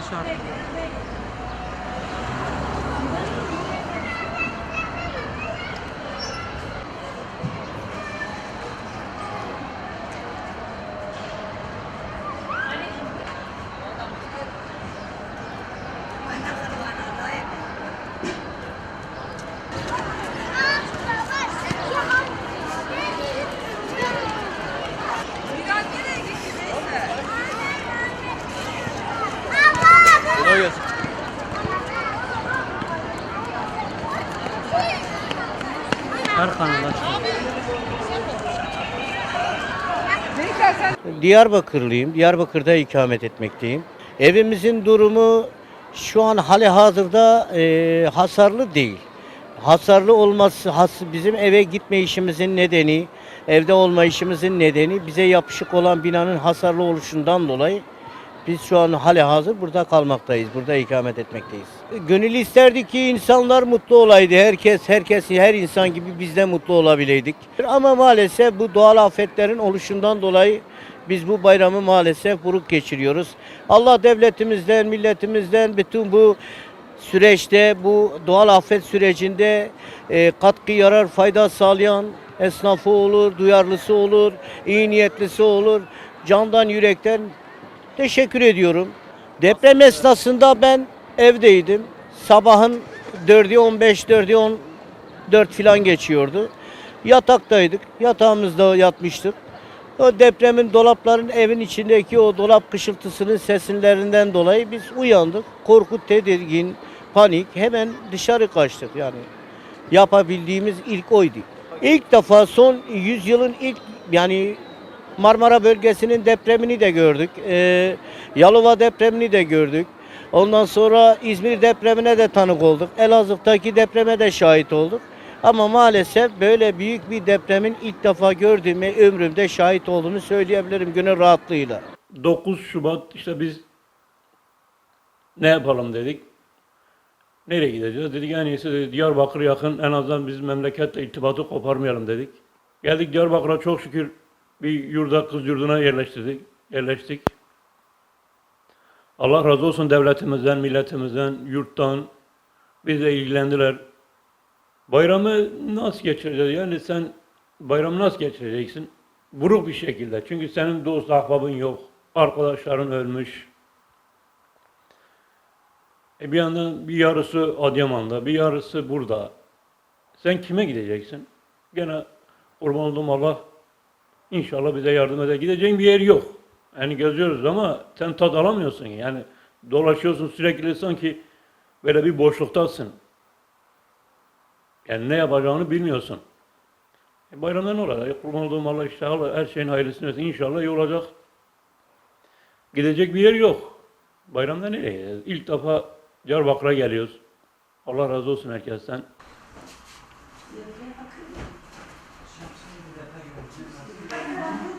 şart. Diyarbakırlıyım. Diyarbakır'da ikamet etmekteyim. Evimizin durumu şu an hali hazırda e, hasarlı değil. Hasarlı olması has, bizim eve gitme işimizin nedeni, evde olma işimizin nedeni bize yapışık olan binanın hasarlı oluşundan dolayı biz şu an hali hazır burada kalmaktayız. Burada ikamet etmekteyiz. Gönül isterdi ki insanlar mutlu olaydı. Herkes, herkes, her insan gibi biz de mutlu olabileydik. Ama maalesef bu doğal afetlerin oluşundan dolayı biz bu bayramı maalesef buruk geçiriyoruz. Allah devletimizden, milletimizden bütün bu süreçte, bu doğal afet sürecinde e, katkı, yarar, fayda sağlayan esnafı olur, duyarlısı olur, iyi niyetlisi olur. Candan, yürekten Teşekkür ediyorum. Deprem esnasında ben evdeydim. Sabahın 4'ü 15, 4'ü 14 filan geçiyordu. Yataktaydık. Yatağımızda yatmıştık. O depremin dolapların evin içindeki o dolap kışıltısının sesinlerinden dolayı biz uyandık. Korku, tedirgin, panik hemen dışarı kaçtık yani. Yapabildiğimiz ilk oydu. İlk defa son 100 yılın ilk yani Marmara bölgesinin depremini de gördük. Ee, Yalova depremini de gördük. Ondan sonra İzmir depremine de tanık olduk. Elazığ'daki depreme de şahit olduk. Ama maalesef böyle büyük bir depremin ilk defa gördüğüme ömrümde şahit olduğunu söyleyebilirim gönül rahatlığıyla. 9 Şubat işte biz ne yapalım dedik. Nereye gideceğiz? Dedik en iyisi dedi, Diyarbakır yakın en azından biz memleketle irtibatı koparmayalım dedik. Geldik Diyarbakır'a çok şükür bir yurda kız yurduna yerleştirdik. Yerleştik. Allah razı olsun devletimizden, milletimizden, yurttan bizle ilgilendiler. Bayramı nasıl geçireceğiz? Yani sen bayramı nasıl geçireceksin? Buruk bir şekilde. Çünkü senin dost ahbabın yok. Arkadaşların ölmüş. E bir yandan bir yarısı Adıyaman'da, bir yarısı burada. Sen kime gideceksin? Gene kurban olduğum Allah inşallah bize yardım eder. Gideceğin bir yer yok. Yani geziyoruz ama sen tat alamıyorsun. Yani dolaşıyorsun sürekli sanki böyle bir boşluktasın. Yani ne yapacağını bilmiyorsun. E bayramda ne olacak? Kurban olduğum Allah işte Allah her şeyin hayırlısını versin. İnşallah iyi olacak. Gidecek bir yer yok. Bayramda nereye gideceğiz? İlk defa Diyarbakır'a geliyoruz. Allah razı olsun herkesten. Thank you.